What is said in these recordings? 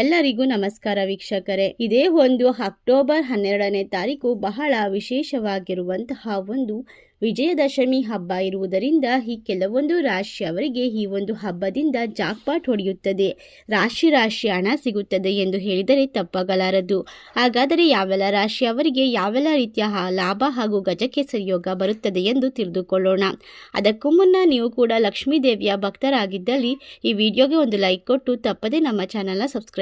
ಎಲ್ಲರಿಗೂ ನಮಸ್ಕಾರ ವೀಕ್ಷಕರೇ. ಇದೇ ಒಂದು ಅಕ್ಟೋಬರ್ ಹನ್ನೆರಡನೇ ತಾರೀಕು ಬಹಳ ವಿಶೇಷವಾಗಿರುವಂತಹ ಒಂದು ವಿಜಯದಶಮಿ ಹಬ್ಬ ಇರುವುದರಿಂದ ಈ ಕೆಲವೊಂದು ರಾಶಿಯವರಿಗೆ ಈ ಒಂದು ಹಬ್ಬದಿಂದ ಜಾಕ್ಪಾಟ್ ಹೊಡೆಯುತ್ತದೆ. ರಾಶಿ ರಾಶಿ ಹಣ ಸಿಗುತ್ತದೆ ಎಂದು ಹೇಳಿದರೆ ತಪ್ಪಾಗಲಾರದು. ಹಾಗಾದರೆ ಯಾವೆಲ್ಲ ರಾಶಿಯವರಿಗೆ ಯಾವೆಲ್ಲ ರೀತಿಯ ಲಾಭ ಹಾಗೂ ಗಜಕ್ಕೆ ಸರಿಯೋಗ ಬರುತ್ತದೆ ಎಂದು ತಿಳಿದುಕೊಳ್ಳೋಣ. ಅದಕ್ಕೂ ಮುನ್ನ ನೀವು ಕೂಡ ಲಕ್ಷ್ಮೀ ದೇವಿಯ ಭಕ್ತರಾಗಿದ್ದಲ್ಲಿ ಈ ವಿಡಿಯೋಗೆ ಒಂದು ಲೈಕ್ ಕೊಟ್ಟು ತಪ್ಪದೆ ನಮ್ಮ ಚಾನಲ್ನ ಸಬ್ಸ್ಕ್ರೈಬ್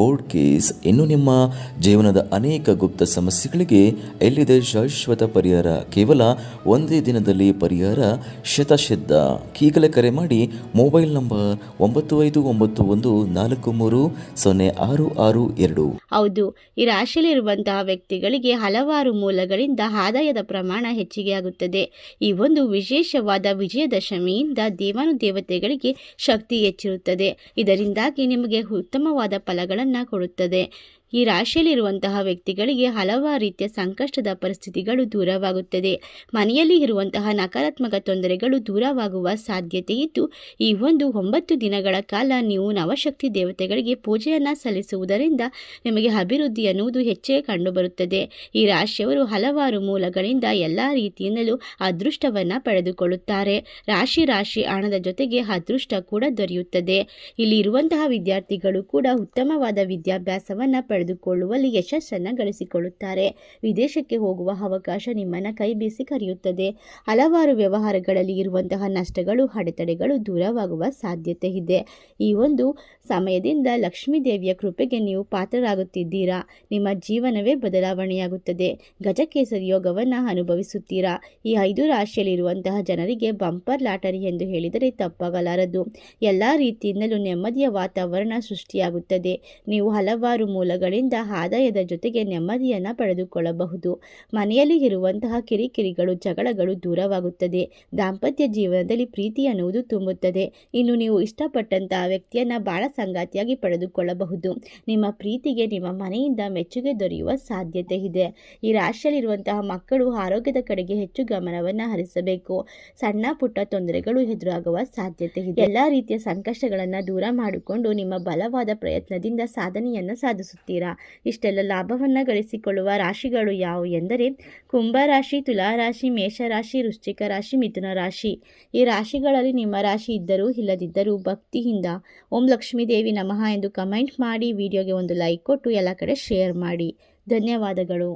ಕೋರ್ಟ್ ಕೇಸ್ ಇನ್ನು ನಿಮ್ಮ ಜೀವನದ ಅನೇಕ ಗುಪ್ತ ಸಮಸ್ಯೆಗಳಿಗೆ ಎಲ್ಲಿದೆ ಶಾಶ್ವತ ಪರಿಹಾರ? ಕೇವಲ ಒಂದೇ ದಿನದಲ್ಲಿ ಪರಿಹಾರ ಶತಸಿದ್ಧ ಈಗಲೇ ಕರೆ ಮಾಡಿ ಮೊಬೈಲ್ ನಂಬರ್ ಒಂಬತ್ತು ಐದು ಒಂಬತ್ತು ಒಂದು ನಾಲ್ಕು ಮೂರು ಸೊನ್ನೆ ಆರು ಆರು ಎರಡು. ಹೌದು, ಈ ರಾಶಿಯಲ್ಲಿರುವಂತಹ ವ್ಯಕ್ತಿಗಳಿಗೆ ಹಲವಾರು ಮೂಲಗಳಿಂದ ಆದಾಯದ ಪ್ರಮಾಣ ಹೆಚ್ಚಿಗೆ ಆಗುತ್ತದೆ ಈ ಒಂದು ವಿಶೇಷವಾದ ವಿಜಯದಶಮಿಯಿಂದ ದೇವಾನು ದೇವತೆಗಳಿಗೆ ಶಕ್ತಿ ಹೆಚ್ಚಿರುತ್ತದೆ. ಇದರಿಂದಾಗಿ ನಿಮಗೆ ಉತ್ತಮವಾದ ಫಲಗಳನ್ನು ಕೊಡುತ್ತದೆ ಈ ರಾಶಿಯಲ್ಲಿರುವಂತಹ ವ್ಯಕ್ತಿಗಳಿಗೆ ಹಲವಾರು ರೀತಿಯ ಸಂಕಷ್ಟದ ಪರಿಸ್ಥಿತಿಗಳು ದೂರವಾಗುತ್ತದೆ. ಮನೆಯಲ್ಲಿ ಇರುವಂತಹ ನಕಾರಾತ್ಮಕ ತೊಂದರೆಗಳು ದೂರವಾಗುವ ಸಾಧ್ಯತೆ ಇದ್ದು, ಈ ಒಂದು ಒಂಬತ್ತು ದಿನಗಳ ಕಾಲ ನೀವು ನವಶಕ್ತಿ ದೇವತೆಗಳಿಗೆ ಪೂಜೆಯನ್ನು ಸಲ್ಲಿಸುವುದರಿಂದ ನಿಮಗೆ ಅಭಿವೃದ್ಧಿ ಅನ್ನುವುದು ಹೆಚ್ಚೇ ಕಂಡುಬರುತ್ತದೆ. ಈ ರಾಶಿಯವರು ಹಲವಾರು ಮೂಲಗಳಿಂದ ಎಲ್ಲ ರೀತಿಯಿಂದಲೂ ಅದೃಷ್ಟವನ್ನು ಪಡೆದುಕೊಳ್ಳುತ್ತಾರೆ. ರಾಶಿ ರಾಶಿ ಹಣದ ಜೊತೆಗೆ ಅದೃಷ್ಟ ಕೂಡ ದೊರೆಯುತ್ತದೆ. ಇಲ್ಲಿ ಇರುವಂತಹ ವಿದ್ಯಾರ್ಥಿಗಳು ಕೂಡ ಉತ್ತಮವಾದ ವಿದ್ಯಾಭ್ಯಾಸವನ್ನು ಪಡೆದುಕೊಳ್ಳುವಲ್ಲಿ ಯಶಸ್ಸನ್ನು ಗಳಿಸಿಕೊಳ್ಳುತ್ತಾರೆ. ವಿದೇಶಕ್ಕೆ ಹೋಗುವ ಅವಕಾಶ ನಿಮ್ಮನ್ನು ಕೈ ಬೀಸಿ ಕರೆಯುತ್ತದೆ. ಹಲವಾರು ವ್ಯವಹಾರಗಳಲ್ಲಿ ಇರುವಂತಹ ನಷ್ಟಗಳು, ಅಡೆತಡೆಗಳು ದೂರವಾಗುವ ಸಾಧ್ಯತೆ ಇದೆ. ಈ ಒಂದು ಸಮಯದಿಂದ ಲಕ್ಷ್ಮೀ ದೇವಿಯ ಕೃಪೆಗೆ ನೀವು ಪಾತ್ರರಾಗುತ್ತಿದ್ದೀರಾ? ನಿಮ್ಮ ಜೀವನವೇ ಬದಲಾವಣೆಯಾಗುತ್ತದೆ. ಗಜಕೇಸರಿ ಯೋಗವನ್ನು ಅನುಭವಿಸುತ್ತೀರಾ? ಈ ಐದು ರಾಶಿಯಲ್ಲಿರುವಂತಹ ಜನರಿಗೆ ಬಂಪರ್ ಲಾಟರಿ ಎಂದು ಹೇಳಿದರೆ ತಪ್ಪಾಗಲಾರದು. ಎಲ್ಲ ರೀತಿಯಿಂದಲೂ ನೆಮ್ಮದಿಯ ವಾತಾವರಣ ಸೃಷ್ಟಿಯಾಗುತ್ತದೆ. ನೀವು ಹಲವಾರು ಮೂಲಗಳಿಂದ ಆದಾಯದ ಜೊತೆಗೆ ನೆಮ್ಮದಿಯನ್ನು ಪಡೆದುಕೊಳ್ಳಬಹುದು. ಮನೆಯಲ್ಲಿ ಇರುವಂತಹ ಕಿರಿಕಿರಿಗಳು, ಜಗಳಗಳು ದೂರವಾಗುತ್ತದೆ. ದಾಂಪತ್ಯ ಜೀವನದಲ್ಲಿ ಪ್ರೀತಿ ಅನ್ನುವುದು ತುಂಬುತ್ತದೆ. ಇನ್ನು ನೀವು ಇಷ್ಟಪಟ್ಟಂತಹ ವ್ಯಕ್ತಿಯನ್ನು ಬಹಳ ಸಂಗಾತಿಯಾಗಿ ಪಡೆದುಕೊಳ್ಳಬಹುದು. ನಿಮ್ಮ ಪ್ರೀತಿಗೆ, ನಿಮ್ಮ ಮನೆಯಿಂದ ಮೆಚ್ಚುಗೆ ದೊರೆಯುವ ಸಾಧ್ಯತೆ ಇದೆ. ಈ ರಾಶಿಯಲ್ಲಿರುವಂತಹ ಮಕ್ಕಳು ಆರೋಗ್ಯದ ಕಡೆಗೆ ಹೆಚ್ಚು ಗಮನವನ್ನು ಹರಿಸಬೇಕು. ಸಣ್ಣ ಪುಟ್ಟ ತೊಂದರೆಗಳು ಎದುರಾಗುವ ಸಾಧ್ಯತೆ ಇದೆ. ಎಲ್ಲ ರೀತಿಯ ಸಂಕಷ್ಟಗಳನ್ನು ದೂರ ಮಾಡಿಕೊಂಡು ನಿಮ್ಮ ಬಲವಾದ ಪ್ರಯತ್ನದಿಂದ ಸಾಧನೆಯನ್ನು ಸಾಧಿಸುತ್ತೀರಾ? ಇಷ್ಟೆಲ್ಲ ಲಾಭವನ್ನು ಗಳಿಸಿಕೊಳ್ಳುವ ರಾಶಿಗಳು ಯಾವುವು ಎಂದರೆ ಕುಂಭರಾಶಿ ತುಲಾರಾಶಿ ಮೇಷರಾಶಿ ವೃಶ್ಚಿಕ ರಾಶಿ, ಮಿಥುನ ರಾಶಿ. ಈ ರಾಶಿಗಳಲ್ಲಿ ನಿಮ್ಮ ರಾಶಿ ಇದ್ದರೂ ಇಲ್ಲದಿದ್ದರೂ ಭಕ್ತಿಯಿಂದ ಓಂ ಲಕ್ಷ್ಮೀ ದೇವಿ ನಮಃ ಎಂದು ಕಮೆಂಟ್ ಮಾಡಿ, ವಿಡಿಯೋಗೆ ಒಂದು ಲೈಕ್ ಕೊಟ್ಟು ಎಲ್ಲ ಕಡೆ ಶೇರ್ ಮಾಡಿ. ಧನ್ಯವಾದಗಳು.